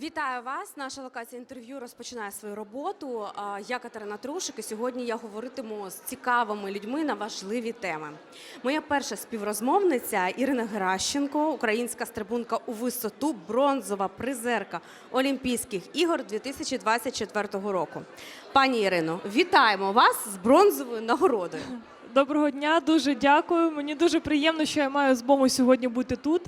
Вітаю вас. Наша локація інтерв'ю розпочинає свою роботу. Я Катерина Трушик, і сьогодні я говоритиму з цікавими людьми на важливі теми. Моя перша співрозмовниця Ірина Геращенко, українська стрибунка у висоту, бронзова призерка Олімпійських ігор 2024 року. Пані Ірино, вітаємо вас з бронзовою нагородою. Доброго дня, дуже дякую. Мені дуже приємно, що я маю змогу сьогодні бути тут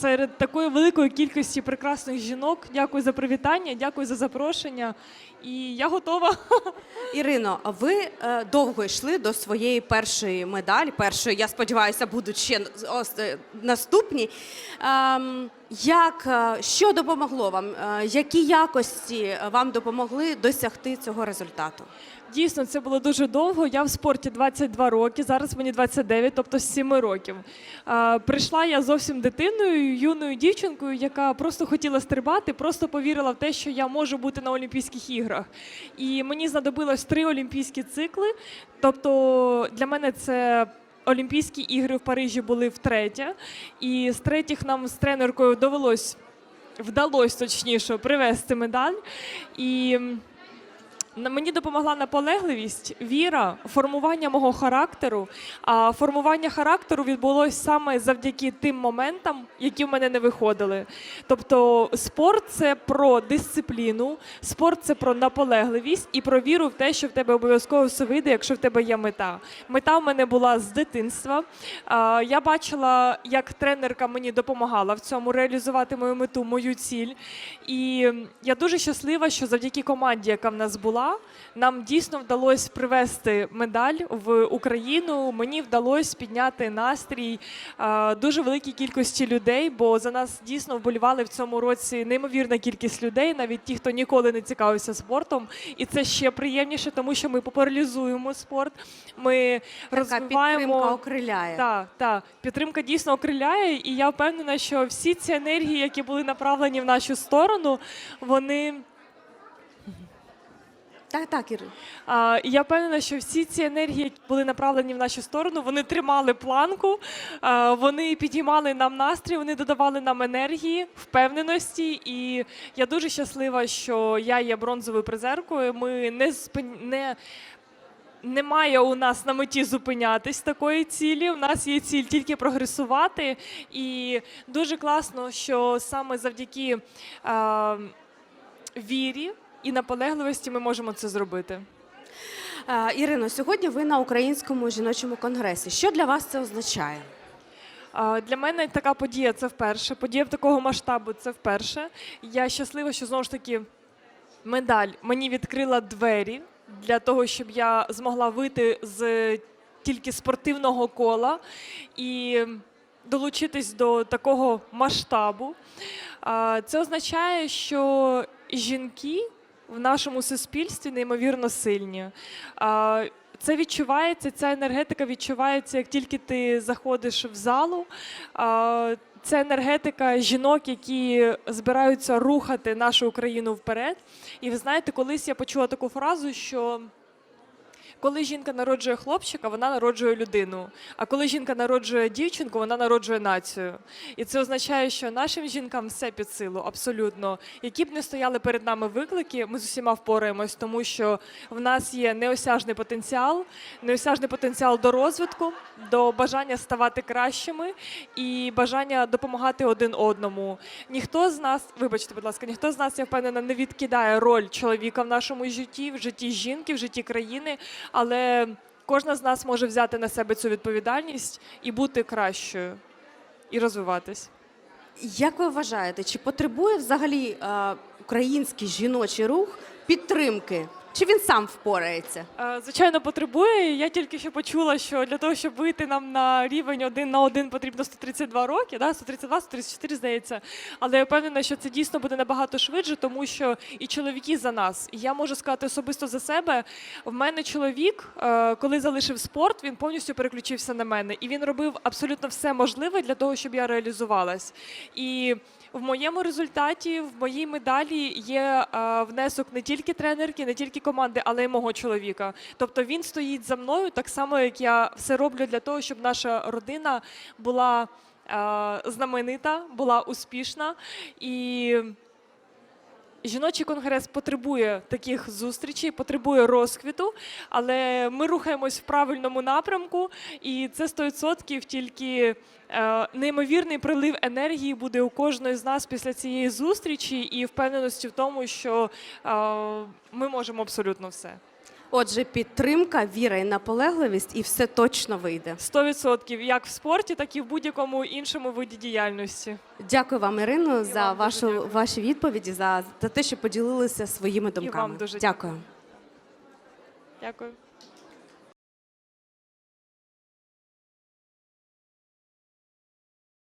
серед такої великої кількості прекрасних жінок. Дякую за привітання, дякую за запрошення. І я готова. Ірино, ви е, довго йшли до своєї першої медалі. Першої, я сподіваюся, будуть ще е, наступні. Ем, як е, що допомогло вам? Які якості вам допомогли досягти цього результату? Дійсно, це було дуже довго. Я в спорті 22 роки, зараз мені 29, тобто з 7 років. Прийшла я зовсім дитиною, юною дівчинкою, яка просто хотіла стрибати, просто повірила в те, що я можу бути на Олімпійських іграх. І мені знадобилось три олімпійські цикли. Тобто для мене це. Олімпійські ігри в Парижі були втретє, і з третіх нам з тренеркою довелось вдалося точніше привезти медаль. І Мені допомогла наполегливість, віра, формування мого характеру. А формування характеру відбулося саме завдяки тим моментам, які в мене не виходили. Тобто, спорт це про дисципліну, спорт це про наполегливість і про віру в те, що в тебе обов'язково все вийде, якщо в тебе є мета. Мета в мене була з дитинства. Я бачила, як тренерка мені допомагала в цьому реалізувати мою мету, мою ціль. І я дуже щаслива, що завдяки команді, яка в нас була, нам дійсно вдалося привезти медаль в Україну. Мені вдалося підняти настрій дуже великій кількості людей, бо за нас дійсно вболівали в цьому році неймовірна кількість людей, навіть ті, хто ніколи не цікавився спортом. І це ще приємніше, тому що ми популяризуємо спорт. Ми Така розвиваємо підтримка окриляє. так, так. Підтримка дійсно окриляє, і я впевнена, що всі ці енергії, які були направлені в нашу сторону, вони. Так, так, Ірино. А, і я впевнена, що всі ці енергії, які були направлені в нашу сторону, вони тримали планку, а, вони підіймали нам настрій, вони додавали нам енергії, впевненості. І я дуже щаслива, що я є бронзовою призеркою. Ми не спин... не. Немає у нас на меті зупинятись такої цілі. У нас є ціль тільки прогресувати. І дуже класно, що саме завдяки е, вірі і наполегливості ми можемо це зробити. Е, Ірино, сьогодні ви на українському жіночому конгресі. Що для вас це означає? Для мене така подія це вперше. Подія такого масштабу це вперше. Я щаслива, що знову ж таки медаль мені відкрила двері для того, щоб я змогла вийти з тільки спортивного кола і долучитись до такого масштабу. Це означає, що жінки в нашому суспільстві неймовірно сильні. Це відчувається, ця енергетика відчувається, як тільки ти заходиш в залу. Це енергетика жінок, які збираються рухати нашу Україну вперед. І ви знаєте, колись я почула таку фразу, що коли жінка народжує хлопчика, вона народжує людину. А коли жінка народжує дівчинку, вона народжує націю. І це означає, що нашим жінкам все під силу, абсолютно. Які б не стояли перед нами виклики, ми з усіма впораємось, тому що в нас є неосяжний потенціал, неосяжний потенціал до розвитку, до бажання ставати кращими і бажання допомагати один одному. Ніхто з нас, вибачте, будь ласка, ніхто з нас, я впевнена, не відкидає роль чоловіка в нашому житті, в житті жінки, в житті країни, але кожна з нас може взяти на себе цю відповідальність і бути кращою, і розвиватись. Як ви вважаєте, чи потребує взагалі е, український жіночий рух підтримки? Чи він сам впорається? Е, Звичайно, потребує. Я тільки що почула, що для того, щоб вийти нам на рівень один на один, потрібно 132 роки, да? 132, 134, здається. Але я впевнена, що це дійсно буде набагато швидше, тому що і чоловіки за нас. І я можу сказати особисто за себе. В мене чоловік, е, коли залишив спорт, він повністю переключився на мене, і він робив абсолютно все можливе для того, щоб я реалізувалась. І в моєму результаті, в моїй медалі є е, внесок не тільки тренерки, не тільки команди, але й мого чоловіка. Тобто він стоїть за мною так само, як я все роблю для того, щоб наша родина була е, знаменита, була успішна. І Жіночий конгрес потребує таких зустрічей, потребує розквіту, але ми рухаємось в правильному напрямку, і це 100% тільки е, неймовірний прилив енергії буде у кожної з нас після цієї зустрічі, і впевненості в тому, що е, ми можемо абсолютно все. Отже, підтримка, віра і наполегливість, і все точно вийде. 100% як в спорті, так і в будь-якому іншому виді діяльності. Дякую вам, Ірино, за вам вашу дякую. ваші відповіді, за, за те, що поділилися своїми думками. Вам дуже дякую. Дякую.